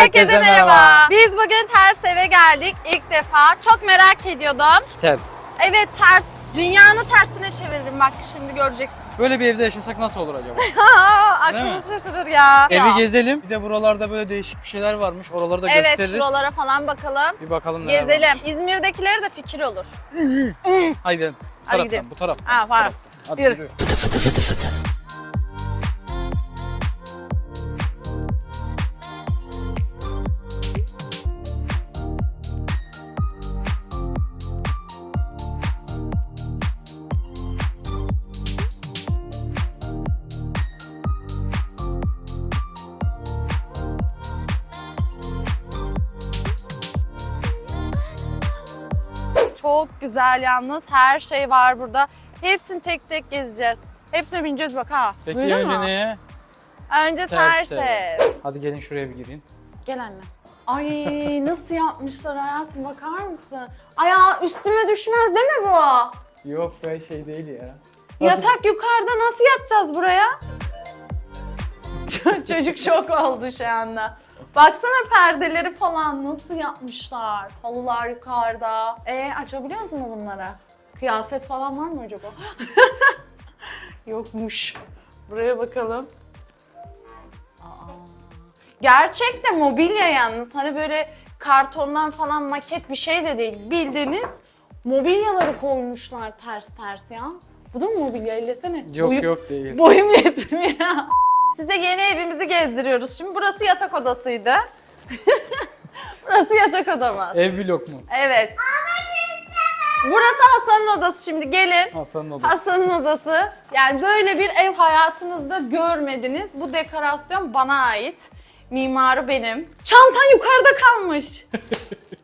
Herkese merhaba. Biz bugün ters eve geldik ilk defa. Çok merak ediyordum. Ters. Evet ters. Dünyanın tersine çeviririm bak şimdi göreceksin. Böyle bir evde yaşasak nasıl olur acaba? Aklımız şaşırır ya. Evi Ya. gezelim. Bir de buralarda böyle değişik bir şeyler varmış. Oraları da Evet gösteririz. şuralara falan bakalım. Bir bakalım neler Gezelim. varmış. İzmir'dekileri de fikir olur. Haydi. Bu taraftan, gidelim. bu taraftan. Ha var. Hadi Yürü. yürü. Çok güzel yalnız. Her şey var burada. Hepsini tek tek gezeceğiz. Hepsine bineceğiz bak ha. Peki Duydun önce mu? neye? Önce ters Ters ev. ev. Hadi gelin şuraya bir girin. Gel anne. Ay nasıl yapmışlar hayatım bakar mısın? Ay ya, üstüme düşmez değil mi bu? Yok be şey değil ya. Yatak yukarıda nasıl yatacağız buraya? Çocuk şok oldu şu anda. Baksana perdeleri falan nasıl yapmışlar. Halılar yukarıda. E açabiliyor musun bunları? Kıyafet falan var mı acaba? Yokmuş. Buraya bakalım. Aa. Gerçekten mobilya yalnız. Hani böyle kartondan falan maket bir şey de değil. Bildiğiniz mobilyaları koymuşlar ters ters ya. Bu da mı mobilya? Ellesene. Yok Boyu- yok değil. Boyum yetmiyor. Size yeni evimizi gezdiriyoruz. Şimdi burası yatak odasıydı. burası yatak odamız. Ev vlog mu? Evet. Burası Hasan'ın odası şimdi gelin. Hasan'ın odası. Hasan'ın odası. Yani böyle bir ev hayatınızda görmediniz. Bu dekorasyon bana ait. Mimarı benim. Çantan yukarıda kalmış.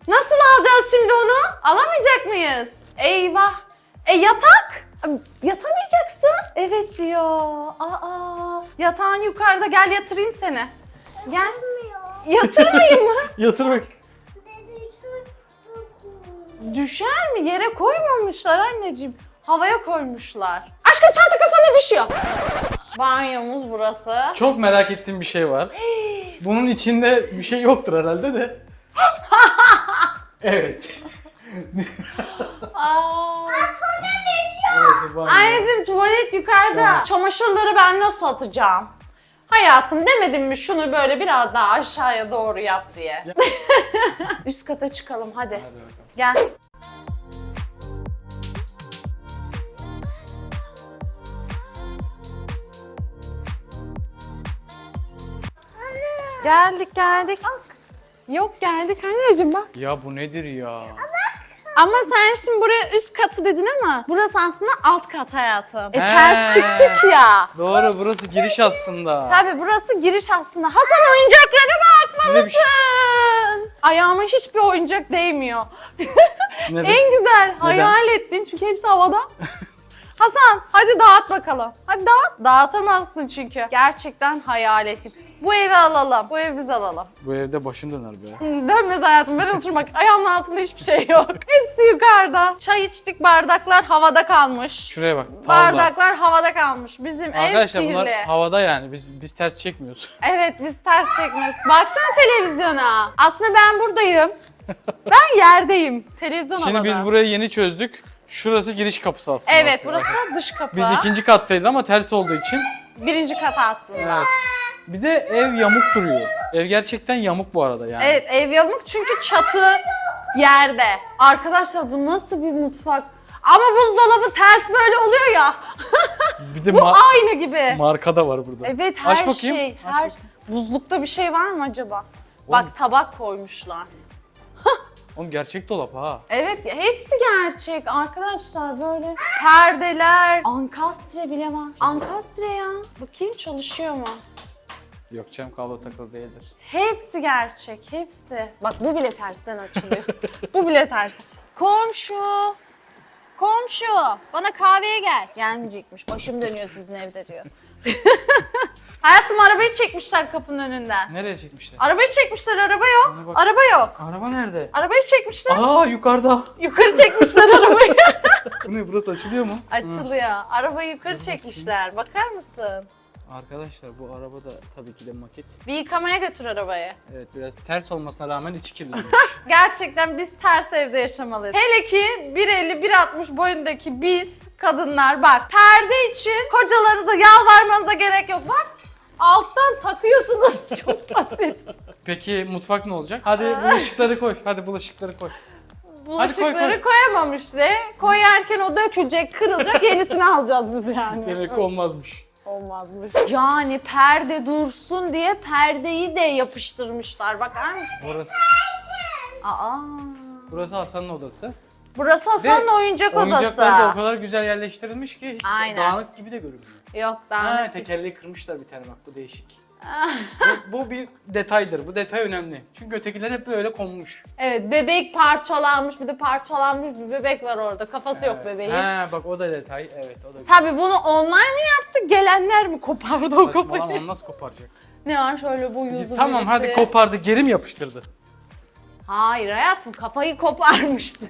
Nasıl alacağız şimdi onu? Alamayacak mıyız? Eyvah. E yatak? Yatamayacaksın. Evet diyor. Aa, yatağın yukarıda. Gel yatırayım seni. Gel. Yatırmayayım mı? Yatır bak. Düşer mi? Yere koymamışlar anneciğim. Havaya koymuşlar. Aşkım çanta kafana düşüyor. Banyomuz burası. Çok merak ettiğim bir şey var. Bunun içinde bir şey yoktur herhalde de. evet. Aa. Burası banyo. Anneciğim tuvalet yukarıda. Tamam. Çamaşırları ben nasıl atacağım? Hayatım demedim mi şunu böyle biraz daha aşağıya doğru yap diye. Üst kata çıkalım hadi. Hadi bakalım. Gel. Geldik geldik. Yok geldik anneciğim bak. Ya bu nedir ya? Ama sen şimdi buraya üst katı dedin ama burası aslında alt kat hayatım. E He. ters çıktık ya. Doğru burası giriş aslında. Tabii burası giriş aslında. Hasan oyuncaklara bakmalısın. Size bir şey- Ayağıma hiçbir oyuncak değmiyor. Neden? en güzel hayal ettiğim çünkü hepsi havada. Hasan hadi dağıt bakalım. Hadi dağıt. Dağıtamazsın çünkü. Gerçekten hayal ettim. Bu evi alalım. Bu evi biz alalım. Bu evde başın döner be. Hmm, Dönmez hayatım. Ben otururum bak. Ayağımın altında hiçbir şey yok. Hepsi yukarıda. Çay içtik bardaklar havada kalmış. Şuraya bak. tavla. Bardaklar havada kalmış. Bizim ev Arkadaşlar sihirli. bunlar havada yani. Biz biz ters çekmiyoruz. Evet biz ters çekmiyoruz. Baksana televizyona. Aslında ben buradayım. ben yerdeyim. Televizyon Şimdi biz burayı yeni çözdük. Şurası giriş kapısı aslında. Evet aslında. burası da dış kapı. Biz ikinci kattayız ama ters olduğu için. Birinci kat aslında. Evet. Evet. Bir de ev yamuk duruyor. Ev gerçekten yamuk bu arada yani. ev yamuk çünkü çatı yerde. Arkadaşlar bu nasıl bir mutfak? Ama buzdolabı ters böyle oluyor ya. Bir de bu aynı gibi. marka da var burada. Evet her Aç bakayım. şey. Aç Her... bakayım. Buzlukta bir şey var mı acaba? Oğlum. Bak tabak koymuşlar. Oğlum gerçek dolap ha. Evet hepsi gerçek arkadaşlar böyle perdeler, ankastre bile var. Ankastre ya. Bakayım çalışıyor mu? Yok canım kablo takılı değildir. Hepsi gerçek, hepsi. Bak bu bile tersten açılıyor. bu bile ters. Komşu. Komşu. Bana kahveye gel. Gelmeyecekmiş. Başım dönüyor sizin evde diyor. Hayatım arabayı çekmişler kapının önünden. Nereye çekmişler? Arabayı çekmişler, araba yok. Bak. Araba yok. Araba nerede? Arabayı çekmişler. Aa yukarıda. Yukarı çekmişler arabayı. Bu ne burası açılıyor mu? Açılıyor. Arabayı yukarı çekmişler. Bakar mısın? Arkadaşlar bu araba da tabii ki de maket. Bir yıkamaya götür arabayı. Evet biraz ters olmasına rağmen içi kirlenmiş. Gerçekten biz ters evde yaşamalıyız. Hele ki 1.50-1.60 boyundaki biz kadınlar bak perde için kocalarınıza yalvarmanıza gerek yok. Bak alttan takıyorsunuz çok basit. Peki mutfak ne olacak? Hadi bulaşıkları koy. Hadi bulaşıkları koy. Bulaşıkları koyamam işte. Koyarken o dökülecek, kırılacak, yenisini alacağız biz yani. Demek ki olmazmış. Olmazmış. Yani perde dursun diye perdeyi de yapıştırmışlar. Bakar mısın? Burası, Aa. burası Hasan'ın odası. Burası Hasan'ın Ve oyuncak Oyuncaklar da o odası. kadar güzel yerleştirilmiş ki hiç Aynen. dağınık gibi de görünmüyor. Yok daha. Ha tekerleği kırmışlar bir tane bak bu değişik. Bu, bu bir detaydır. Bu detay önemli. Çünkü ötekiler hep böyle konmuş. Evet bebek parçalanmış bir de parçalanmış bir bebek var orada. Kafası yok bebeğin. Ha bak o da detay. Evet o da Tabii bunu onlar mı yaptı? Gelenler mi kopardı o Saçmalama kafayı? onu nasıl koparacak? Ne var şöyle bu yüzü tamam birisi. hadi kopardı geri mi yapıştırdı? Hayır hayatım kafayı koparmıştı.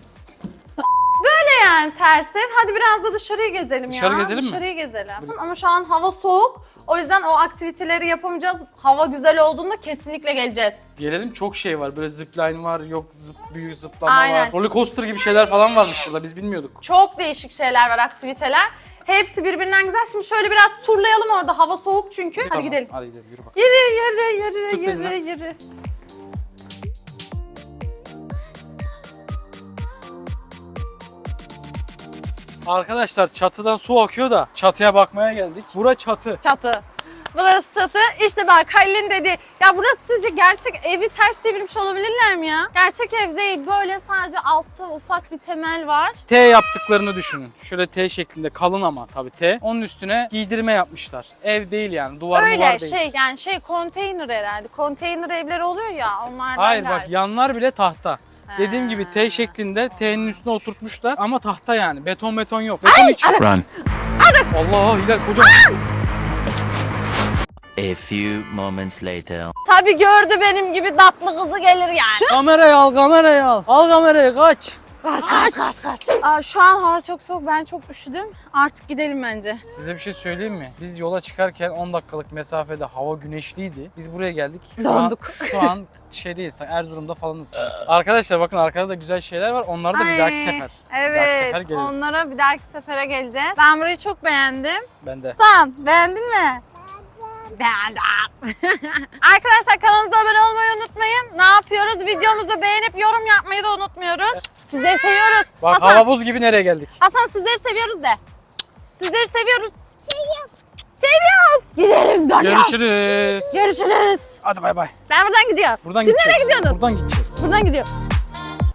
Böyle yani ters ev. Hadi biraz da dışarıyı gezelim Dışarı ya. gezelim mi? Dışarıyı gezelim. Ama şu an hava soğuk. O yüzden o aktiviteleri yapamayacağız. Hava güzel olduğunda kesinlikle geleceğiz. Gelelim çok şey var. Böyle zipline var, yok zıp, büyük zıplama Aynen. var. Roller coaster gibi şeyler falan varmış burada biz bilmiyorduk. Çok değişik şeyler var, aktiviteler. Hepsi birbirinden güzel. Şimdi şöyle biraz turlayalım orada. Hava soğuk çünkü. Hadi Tamam, gidelim. Hadi gidelim yürü bak. Yürü yürü yürü Tut yürü elini. yürü. Arkadaşlar çatıdan su akıyor da çatıya bakmaya geldik. Bura çatı. Çatı. Burası çatı. İşte bak Halil'in dedi. Ya burası sizce gerçek evi ters çevirmiş olabilirler mi ya? Gerçek ev değil. Böyle sadece altta ufak bir temel var. T yaptıklarını düşünün. Şöyle T şeklinde kalın ama tabii T. Onun üstüne giydirme yapmışlar. Ev değil yani duvar Öyle muvar değil. şey yani şey konteyner herhalde. Konteyner evler oluyor ya onlardan Hayır bak galiba. yanlar bile tahta. Dediğim gibi. T şeklinde T'nin üstüne oturtmuşlar ama tahta yani. Beton beton yok. Beton hiç. Run. Allah Hilal kocam. A few moments later. Tabii gördü benim gibi tatlı kızı gelir yani. kamerayı al kamerayı al. Al kamerayı kaç. Kaç kaç kaç kaç. Aa, şu an hava çok soğuk ben çok üşüdüm. Artık gidelim bence. Size bir şey söyleyeyim mi? Biz yola çıkarken 10 dakikalık mesafede hava güneşliydi. Biz buraya geldik. Şu Donduk. An, şu an şeydeyiz. Erzurum'da falanız sanki. Arkadaşlar bakın arkada da güzel şeyler var. Onları da bir Ay, dahaki sefer. Evet. Bir dahaki sefer gelelim. Onlara bir dahaki sefere geleceğiz. Ben burayı çok beğendim. Ben de. Tamam. Beğendin mi? Beğendim. Arkadaşlar kanalımıza abone olmayı unutmayın. Ne yapıyoruz? Videomuzu beğenip yorum yapmayı da unutmuyoruz. Sizleri seviyoruz. Bak Hasan, hava buz gibi nereye geldik? Hasan sizleri seviyoruz de. Sizleri seviyoruz. Seviyoruz. Seviyoruz. Gidelim Derya. Görüşürüz. Görüşürüz. Hadi bay bay. Ben buradan gidiyorum. Buradan Siz gideceğiz. nereye gidiyorsunuz? Buradan gideceğiz. Buradan gidiyoruz.